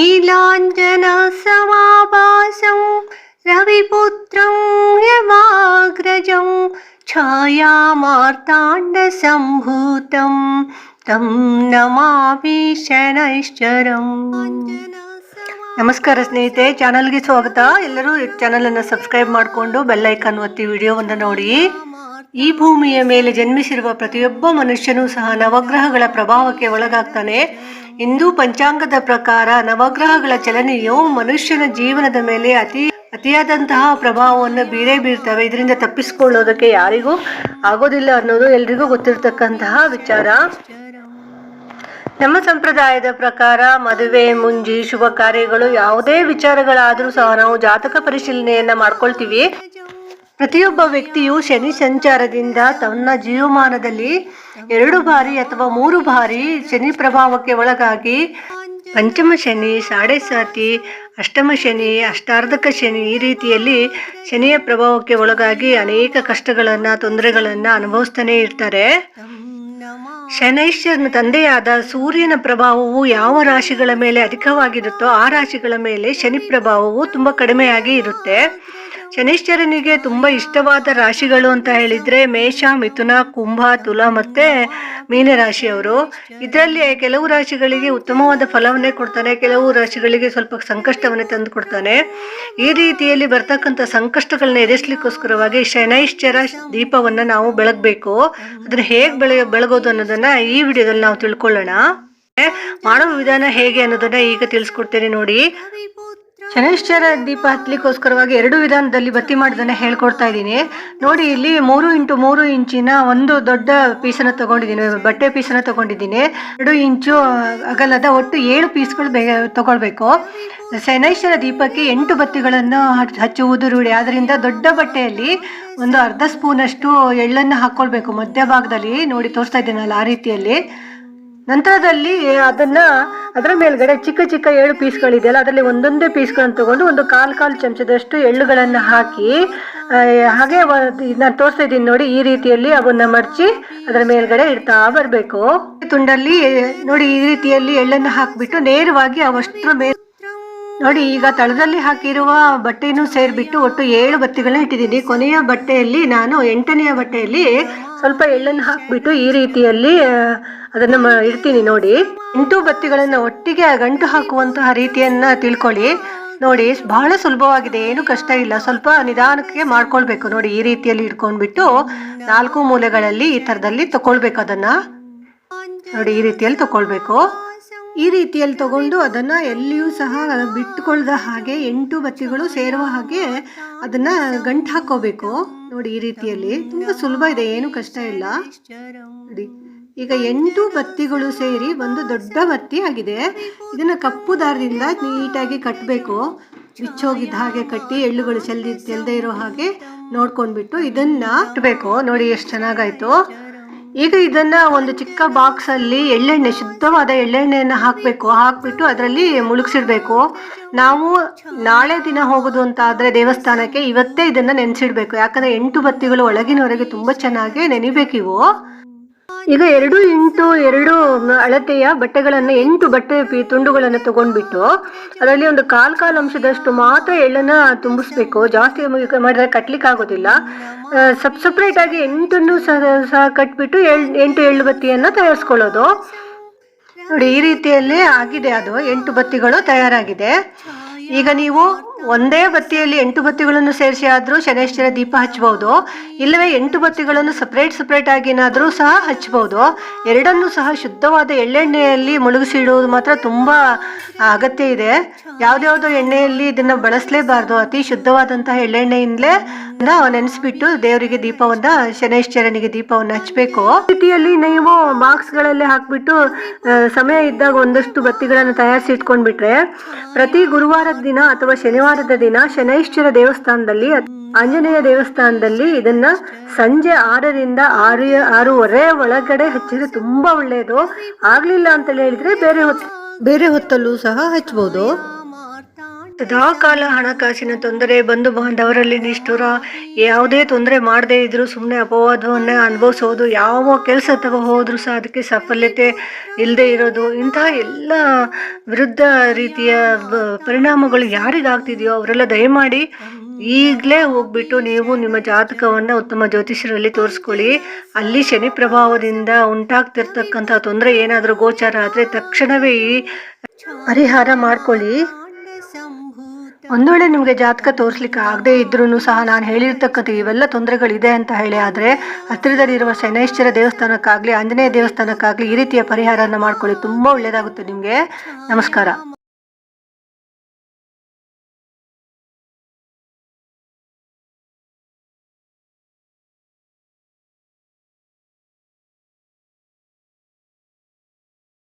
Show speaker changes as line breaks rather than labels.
నీలాంజనసమాభాసం రవిపుత్రం యవాగ్రజం ఛాయామార్తాండసంభూతం తం నమామి ಶನೈಶ್ಚರಂ ನಮಸ್ಕಾರ ಸ್ನೇಹಿತೆ ಚಾನಲ್ಗೆ ಸ್ವಾಗತ ಎಲ್ಲರೂ ಚಾನಲನ್ನು ಸಬ್ಸ್ಕ್ರೈಬ್ ಮಾಡಿಕೊಂಡು ಬೆಲ್ಲೈಕನ್ ಒತ್ತಿ ವಿಡಿಯೋವನ್ನು ನೋಡಿ ಈ ಭೂಮಿಯ ಮೇಲೆ ಜನ್ಮಿಸಿರುವ ಪ್ರತಿಯೊಬ್ಬ ಮನುಷ್ಯನೂ ಸಹ ನವಗ್ರಹಗಳ ಪ್ರಭಾವಕ್ಕೆ ಒಳಗಾಗ್ತಾನೆ. ಹಿಂದೂ ಪಂಚಾಂಗದ ಪ್ರಕಾರ ನವಗ್ರಹಗಳ ಚಲನೆಯು ಮನುಷ್ಯನ ಜೀವನದ ಮೇಲೆ ಅತಿ, ಅತಿಯಾದಂತಹ ಪ್ರಭಾವವನ್ನು ಬೀರೇ ಬೀರ್ತವೆ. ಇದರಿಂದ ತಪ್ಪಿಸಿಕೊಳ್ಳೋದಕ್ಕೆ ಯಾರಿಗೂ ಆಗೋದಿಲ್ಲ ಅನ್ನೋದು ಎಲ್ರಿಗೂ ಗೊತ್ತಿರತಕ್ಕಂತಹ ವಿಚಾರ. ನಮ್ಮ ಸಂಪ್ರದಾಯದ ಪ್ರಕಾರ ಮದುವೆ, ಮುಂಜಿ, ಶುಭ ಕಾರ್ಯಗಳು ಯಾವುದೇ ವಿಚಾರಗಳಾದರೂ ಸಹ ನಾವು ಜಾತಕ ಪರಿಶೀಲನೆಯನ್ನ ಮಾಡ್ಕೊಳ್ತೀವಿ. ಪ್ರತಿಯೊಬ್ಬ ವ್ಯಕ್ತಿಯು ಶನಿ ಸಂಚಾರದಿಂದ ತನ್ನ ಜೀವಮಾನದಲ್ಲಿ ಎರಡು ಬಾರಿ ಅಥವಾ ಮೂರು ಬಾರಿ ಶನಿ ಪ್ರಭಾವಕ್ಕೆ ಒಳಗಾಗಿ ಪಂಚಮ ಶನಿ ಸಾಡೆ ಸಾತಿ, ಅಷ್ಟಮ ಶನಿ, ಅಷ್ಟಾರ್ಧಕ ಶನಿ ಈ ರೀತಿಯಲ್ಲಿ ಶನಿಯ ಪ್ರಭಾವಕ್ಕೆ ಒಳಗಾಗಿ ಅನೇಕ ಕಷ್ಟಗಳನ್ನು, ತೊಂದರೆಗಳನ್ನು ಅನುಭವಿಸ್ತಾನೆ ಇರ್ತಾರೆ. ಶನೈಶ್ವರನ ತಂದೆಯಾದ ಸೂರ್ಯನ ಪ್ರಭಾವವು ಯಾವ ರಾಶಿಗಳ ಮೇಲೆ ಅಧಿಕವಾಗಿರುತ್ತೋ ಆ ರಾಶಿಗಳ ಮೇಲೆ ಶನಿ ಪ್ರಭಾವವು ತುಂಬ ಕಡಿಮೆಯಾಗಿ ಇರುತ್ತೆ. ಶನೈಶ್ವರನಿಗೆ ತುಂಬ ಇಷ್ಟವಾದ ರಾಶಿಗಳು ಅಂತ ಹೇಳಿದ್ರೆ ಮೇಷ, ಮಿಥುನ, ಕುಂಭ, ತುಲಾ ಮತ್ತೆ ಮೀನರಾಶಿಯವರು. ಇದರಲ್ಲಿ ಕೆಲವು ರಾಶಿಗಳಿಗೆ ಉತ್ತಮವಾದ ಫಲವನ್ನೇ ಕೊಡ್ತಾನೆ, ಕೆಲವು ರಾಶಿಗಳಿಗೆ ಸ್ವಲ್ಪ ಸಂಕಷ್ಟವನ್ನೇ ತಂದು ಕೊಡ್ತಾನೆ. ಈ ರೀತಿಯಲ್ಲಿ ಬರ್ತಕ್ಕಂಥ ಸಂಕಷ್ಟಗಳನ್ನ ಎದುರಿಸ್ಲಿಕ್ಕೋಸ್ಕರವಾಗಿ ಶನೈಶ್ಚರ ದೀಪವನ್ನು ನಾವು ಬೆಳಗಬೇಕು. ಅದನ್ನು ಹೇಗೆ ಬೆಳೆ, ಬೆಳಗೋದು ಅನ್ನೋದನ್ನ ಈ ವಿಡಿಯೋದಲ್ಲಿ ನಾವು ತಿಳ್ಕೊಳ್ಳೋಣ. ಮಾಡುವ ವಿಧಾನ ಹೇಗೆ ಅನ್ನೋದನ್ನ ಈಗ ತಿಳಿಸ್ಕೊಡ್ತೇನೆ ನೋಡಿ. ಶನೈಶ್ಚರ ದೀಪ ಹತ್ತಲಿಕ್ಕೋಸ್ಕರವಾಗಿ ಎರಡು ವಿಧಾನದಲ್ಲಿ ಬತ್ತಿ ಮಾಡೋದನ್ನ ಹೇಳ್ಕೊಡ್ತಾ ಇದ್ದೀನಿ. ನೋಡಿ, ಇಲ್ಲಿ ಮೂರು ಇಂಟು ಮೂರು ಇಂಚಿನ ಒಂದು ದೊಡ್ಡ ಪೀಸನ್ನು ತಗೊಂಡಿದ್ದೀನಿ. ಬಟ್ಟೆ ಪೀಸನ್ನು ತಗೊಂಡಿದ್ದೀನಿ. ಎರಡು ಇಂಚು ಅಗಲದ ಒಟ್ಟು ಏಳು ಪೀಸ್ಗಳು ಬೇ ತಗೊಳ್ಬೇಕು. ಶನೈಶ್ವರ ದೀಪಕ್ಕೆ ಎಂಟು ಬತ್ತಿಗಳನ್ನು ಹಚ್- ಹಚ್ಚುವುದು ರೂಢಿ. ಆದ್ದರಿಂದ ದೊಡ್ಡ ಬಟ್ಟೆಯಲ್ಲಿ ಒಂದು ಅರ್ಧ ಸ್ಪೂನಷ್ಟು ಎಳ್ಳನ್ನು ಹಾಕ್ಕೊಳ್ಬೇಕು. ಮಧ್ಯಭಾಗದಲ್ಲಿ ನೋಡಿ ತೋರಿಸ್ತಾ ಇದ್ದೀನಲ್ಲ ಆ ರೀತಿಯಲ್ಲಿ. ನಂತರದಲ್ಲಿ ಅದನ್ನ ಅದರ ಮೇಲ್ಗಡೆ ಚಿಕ್ಕ ಚಿಕ್ಕ ಏಳು ಪೀಸ್ಗಳಿದೆಯಲ್ಲ ಅದರಲ್ಲಿ ಒಂದೊಂದೇ ಪೀಸ್ಗಳನ್ನು ತಗೊಂಡು ಒಂದು ಕಾಲು ಕಾಲು ಚಮಚದಷ್ಟು ಎಳ್ಳುಗಳನ್ನು ಹಾಕಿ ಹಾಗೆ ನಾನು ತೋರಿಸ್ತಾ ಇದ್ದೀನಿ ನೋಡಿ, ಈ ರೀತಿಯಲ್ಲಿ ಅವನ್ನ ಮಡಚಿ ಅದರ ಮೇಲ್ಗಡೆ ಇಡ್ತಾ ಬರಬೇಕು. ತುಂಡಲ್ಲಿ ನೋಡಿ, ಈ ರೀತಿಯಲ್ಲಿ ಎಳ್ಳನ್ನು ಹಾಕಿಬಿಟ್ಟು ನೇರವಾಗಿ ಅವಷ್ಟರ ಮೇಲೆ ನೋಡಿ, ಈಗ ತಳದಲ್ಲಿ ಹಾಕಿರುವ ಬಟ್ಟೆನೂ ಸೇರಿಬಿಟ್ಟು ಒಟ್ಟು ಏಳು ಬತ್ತಿಗಳನ್ನ ಇಟ್ಟಿದ್ದೀನಿ. ಕೊನೆಯ ಬಟ್ಟೆಯಲ್ಲಿ ನಾನು ಎಂಟನೆಯ ಬಟ್ಟೆಯಲ್ಲಿ ಸ್ವಲ್ಪ ಎಳ್ಳನ್ನು ಹಾಕಿಬಿಟ್ಟು ಈ ರೀತಿಯಲ್ಲಿ ಅದನ್ನ ಇಡ್ತೀನಿ ನೋಡಿ. ಎಂಟು ಬತ್ತಿಗಳನ್ನ ಒಟ್ಟಿಗೆ ಗಂಟು ಹಾಕುವಂತಹ ರೀತಿಯನ್ನ ತಿಳ್ಕೊಳ್ಳಿ. ನೋಡಿ, ಬಹಳ ಸುಲಭವಾಗಿದೆ, ಏನು ಕಷ್ಟ ಇಲ್ಲ. ಸ್ವಲ್ಪ ನಿಧಾನಕ್ಕೆ ಮಾಡ್ಕೊಳ್ಬೇಕು ನೋಡಿ, ಈ ರೀತಿಯಲ್ಲಿ ಇಟ್ಕೊಂಡ್ಬಿಟ್ಟು ನಾಲ್ಕು ಮೂಲೆಗಳಲ್ಲಿ ಈ ಥರದಲ್ಲಿ ತಗೊಳ್ಬೇಕು ಅದನ್ನ. ನೋಡಿ, ಈ ರೀತಿಯಲ್ಲಿ ತಗೊಳ್ಬೇಕು ಈ ರೀತಿಯಲ್ಲಿ ತಗೊಂಡು ಅದನ್ನು ಎಲ್ಲಿಯೂ ಸಹ ಬಿಟ್ಟುಕೊಳ್ಳದ ಹಾಗೆ ಎಂಟು ಬತ್ತಿಗಳು ಸೇರುವ ಹಾಗೆ ಅದನ್ನು ಗಂಟು ಹಾಕೋಬೇಕು ನೋಡಿ ಈ ರೀತಿಯಲ್ಲಿ ತುಂಬ ಸುಲಭ ಇದೆ, ಏನು ಕಷ್ಟ ಇಲ್ಲ. ನೋಡಿ, ಈಗ ಎಂಟು ಬತ್ತಿಗಳು ಸೇರಿ ಒಂದು ದೊಡ್ಡ ಬತ್ತಿ ಆಗಿದೆ. ಇದನ್ನು ಕಪ್ಪು ದಾರದಿಂದ ನೀಟಾಗಿ ಕಟ್ಟಬೇಕು ಬಿಚ್ಚೋಗಿದ್ದ ಹಾಗೆ ಕಟ್ಟಿ ಎಳ್ಳುಗಳು ಚೆಲ್ದಿ ಚೆಲ್ಲದೆ ಇರೋ ಹಾಗೆ ನೋಡ್ಕೊಂಡ್ಬಿಟ್ಟು ಇದನ್ನು ಕಟ್ಟಬೇಕು ನೋಡಿ, ಎಷ್ಟು ಚೆನ್ನಾಗಾಯ್ತು. ಈಗ ಇದನ್ನ ಒಂದು ಚಿಕ್ಕ ಬಾಕ್ಸ್ ಅಲ್ಲಿ ಎಳ್ಳೆಣ್ಣೆ, ಶುದ್ಧವಾದ ಎಳ್ಳೆಣ್ಣೆಯನ್ನ ಹಾಕಬೇಕು. ಹಾಕ್ಬಿಟ್ಟು ಅದರಲ್ಲಿ ಮುಳುಗಿಸಿಡ್ಬೇಕು. ನಾವು ನಾಳೆ ದಿನ ಹೋಗೋದು ಅಂತ ಆದ್ರೆ ದೇವಸ್ಥಾನಕ್ಕೆ ಇವತ್ತೇ ಇದನ್ನ ನೆನೆಸಿಡ್ಬೇಕು. ಯಾಕಂದ್ರೆ ಎಂಟು ಬತ್ತಿಗಳು ಒಳಗಿನವರೆಗೆ ತುಂಬಾ ಚೆನ್ನಾಗಿ ನೆನಿಬೇಕಿವು. ಈಗ ಎರಡು ಇಂಟು ಎರಡು ಅಳತೆಯ ಬಟ್ಟೆಗಳನ್ನು ಎಂಟು ಬಟ್ಟೆ ತುಂಡುಗಳನ್ನು ತಗೊಂಡ್ಬಿಟ್ಟು ಅದರಲ್ಲಿ ಒಂದು ಕಾಲ್ ಕಾಲ್ ಅಂಶದಷ್ಟು ಮಾತ್ರ ಎಳ್ಳನ್ನ ತುಂಬಿಸ್ಬೇಕು. ಜಾಸ್ತಿ ಮಾಡಿದ್ರೆ ಕಟ್ಲಿಕ್ಕೆ ಆಗೋದಿಲ್ಲ ಸಪ್ ಸಪ್ರೇಟ್ ಆಗಿ ಎಂಟನ್ನು ಸಹ ಕಟ್ಬಿಟ್ಟು ಎಂಟು ಎಳ್ಳು ಬತ್ತಿಯನ್ನ ತಯಾರಿಸ್ಕೊಳ್ಳೋದು. ನೋಡಿ, ಈ ರೀತಿಯಲ್ಲಿ ಆಗಿದೆ ಅದು. ಎಂಟು ಬತ್ತಿಗಳು ತಯಾರಾಗಿದೆ. ಈಗ ನೀವು ಒಂದೇ ಬತ್ತಿಯಲ್ಲಿ ಎಂಟು ಬತ್ತಿಗಳನ್ನು ಸೇರಿಸಿ ಆದರೂ ಶನೇಶ್ವರ ದೀಪ ಹಚ್ಚಬಹುದು. ಇಲ್ಲವೇ ಎಂಟು ಬತ್ತಿಗಳನ್ನು ಸಪ್ರೇಟ್ ಸಪ್ರೇಟ್ ಆಗಿನಾದರೂ ಸಹ ಹಚ್ಚಬಹುದು. ಎರಡನ್ನೂ ಸಹ ಶುದ್ಧವಾದ ಎಳ್ಳೆಣ್ಣೆಯಲ್ಲಿ ಮುಳುಗಿಸಿ ಇಡುವುದು ಮಾತ್ರ ತುಂಬ ಅಗತ್ಯ ಇದೆ. ಯಾವುದ್ಯಾವುದೋ ಎಣ್ಣೆಯಲ್ಲಿ ಇದನ್ನು ಬಳಸಲೇಬಾರ್ದು. ಅತಿ ಶುದ್ಧವಾದಂತಹ ಎಳ್ಳೆಣ್ಣೆಯಿಂದಲೇ ನೆನೆಸ್ಬಿಟ್ಟು ದೇವರಿಗೆ ದೀಪವನ್ನ, ಶನೈಶ್ಚರನಿಗೆ ದೀಪವನ್ನು ಹಚ್ಚಬೇಕು. ರೀತಿಯಲ್ಲಿ ನೀವು ಬಾಕ್ಸ್ಗಳಲ್ಲಿ ಹಾಕ್ಬಿಟ್ಟು ಸಮಯ ಇದ್ದಾಗ ಒಂದಷ್ಟು ಬತ್ತಿಗಳನ್ನು ತಯಾರಿಸಿ ಇಟ್ಕೊಂಡ್ಬಿಟ್ರೆ ಪ್ರತಿ ಗುರುವಾರದ ದಿನ ಅಥವಾ ಶನಿವಾರದ ದಿನ ಶನೈಶ್ಚರ ದೇವಸ್ಥಾನದಲ್ಲಿ, ಆಂಜನೇಯ ದೇವಸ್ಥಾನದಲ್ಲಿ ಇದನ್ನ ಸಂಜೆ ಆರರಿಂದ ಆರು, ಆರೂವರೆ ಒಳಗಡೆ ಹಚ್ಚಿದ್ರೆ ತುಂಬಾ ಒಳ್ಳೆಯದು ಆಗ್ಲಿಲ್ಲ ಅಂತ ಹೇಳಿದ್ರೆ ಬೇರೆ ಹೊತ್ತು, ಬೇರೆ ಹೊತ್ತಲ್ಲೂ ಸಹ ಹಚ್ಬೋದು. ಸದಾ ಕಾಲ ಹಣಕಾಸಿನ ತೊಂದರೆ ಬಂಧು ಬಾಂಧವರಲ್ಲಿ ನಿಷ್ಠುರ, ಯಾವುದೇ ತೊಂದರೆ ಮಾಡದೇ ಇದ್ದರೂ ಸುಮ್ಮನೆ ಅಪವಾದವನ್ನು ಅನುಭವಿಸೋದು, ಯಾವ ಕೆಲಸ ತಗೋ ಹೋದರೂ ಸಹ ಅದಕ್ಕೆ ಸಫಲತೆ ಇಲ್ಲದೆ ಇರೋದು, ಇಂತಹ ಎಲ್ಲ ವಿರುದ್ಧ ರೀತಿಯ ಪರಿಣಾಮಗಳು ಯಾರಿಗಾಗ್ತಿದೆಯೋ ಅವರೆಲ್ಲ ದಯಮಾಡಿ ಈಗಲೇ ಹೋಗ್ಬಿಟ್ಟು ನೀವು ನಿಮ್ಮ ಜಾತಕವನ್ನು ಉತ್ತಮ ಜ್ಯೋತಿಷರಲ್ಲಿ ತೋರಿಸ್ಕೊಳ್ಳಿ. ಅಲ್ಲಿ ಶನಿ ಪ್ರಭಾವದಿಂದ ಉಂಟಾಗ್ತಿರ್ತಕ್ಕಂಥ ತೊಂದರೆ ಏನಾದರೂ ಗೋಚಾರ ಆದರೆ ತಕ್ಷಣವೇ ಈ ಪರಿಹಾರ ಮಾಡ್ಕೊಳ್ಳಿ. ಒಂದು ವೇಳೆ ನಿಮಗೆ ಜಾತಕ ತೋರಿಸ್ಲಿಕ್ಕೆ ಆಗದೇ ಇದ್ರೂ ಸಹ ನಾನು ಹೇಳಿರ್ತಕ್ಕಂಥ ಇವೆಲ್ಲ ತೊಂದರೆಗಳಿದೆ ಅಂತ ಹೇಳಿ ಆದರೆ ಹತ್ತಿರದಲ್ಲಿರುವ ಶನೈಶ್ವರ ದೇವಸ್ಥಾನಕ್ಕಾಗಲಿ, ಆಂಜನೇಯ ದೇವಸ್ಥಾನಕ್ಕಾಗಲಿ ಈ ರೀತಿಯ ಪರಿಹಾರನ ಮಾಡ್ಕೊಳ್ಳಿ. ತುಂಬ ಒಳ್ಳೆಯದಾಗುತ್ತೆ ನಿಮಗೆ. ನಮಸ್ಕಾರ.